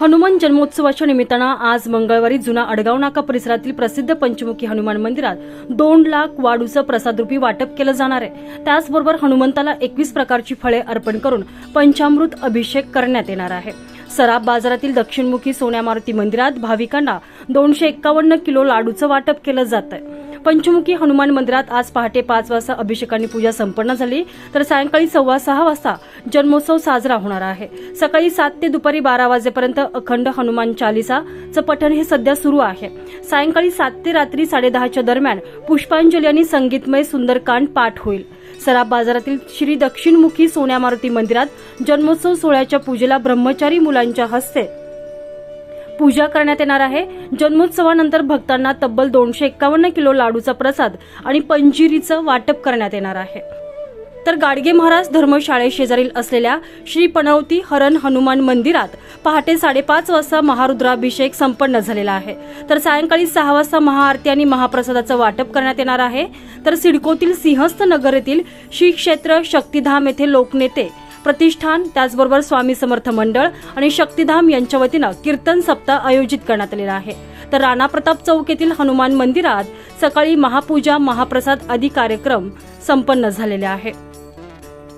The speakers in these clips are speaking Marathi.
हनुमान जन्मोत्सवाच्या निमित्तानं आज मंगळवारी जुना अडगाव नाका परिसरातील प्रसिद्ध पंचमुखी हनुमान मंदिरात दोन लाख वाढूचं प्रसादरूपी वाटप केलं जाणार आहे. त्याचबरोबर हनुमंताला एकवीस प्रकारची फळे अर्पण करून पंचामृत अभिषेक करण्यात येणार आहे. सराब बाजारातील दक्षिणमुखी सोन्या मारुती मंदिरात भाविकांना दोनशे एक्कावन्न किलो लाडूचं वाटप केलं जात आहे पंचमुखी हनुमान मंदिरात आज पहाटे पाच वाजता अभिषेकाने पूजा संपन्न झाली. तर सायंकाळी सव्वा सहा वाजता जन्मोत्सव साजरा होणार आहे. सकाळी सात ते दुपारी बारा वाजेपर्यंत अखंड हनुमान चालिसाचं पठण हे सध्या सुरू आहे. सायंकाळी सात ते रात्री साडेदहाच्या दरम्यान पुष्पांजली आणि संगीतमय सुंदरकांड पाठ होईल. सराब बाजारातील श्री दक्षिणमुखी सोन्या मारुती मंदिरात जन्मोत्सव सोहळ्याच्या पूजेला ब्रह्मचारी मुलांच्या हस्ते पूजा करण्यात येणार आहे. जन्मोत्सवानंतर भक्तांना तब्बल दोनशे एक्कावन्न किलो लाडूचा प्रसाद आणि पंजिरीचं वाटप करण्यात येणार आहे. तर गाडगे महाराज धर्मशाळे शेजारील असलेल्या श्री पनवती हरण हनुमान मंदिरात पहाटे साडेपाच वाजता महारुद्राभिषेक संपन्न झालेला आहे. तर सायंकाळी सहा वाजता महाआरती आणि महाप्रसादाचं वाटप करण्यात येणार आहे. तर सिडकोतील सिंहस्थ नगर येथील श्री क्षेत्र शक्तिधाम येथे लोकनेते प्रतिष्ठान त्याचबरोबर स्वामी समर्थ मंडळ आणि शक्तिधाम यांच्या वतीनं कीर्तन सप्ताह आयोजित करण्यात आलेला आहे. तर राणा प्रताप चौक येथील हनुमान मंदिरात सकाळी महापूजा महाप्रसाद आदी कार्यक्रम संपन्न झालेले आहे.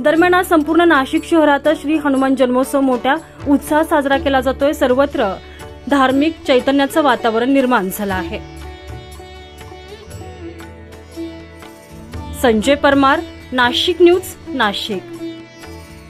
दरम्यान आज संपूर्ण नाशिक शहरात श्री हनुमान जन्मोत्सव मोठ्या उत्साहात साजरा केला जातोय. सर्वत्र धार्मिक चैतन्याचं वातावरण निर्माण झालं आहे. संजय परमार नाशिक न्यूज नाशिक.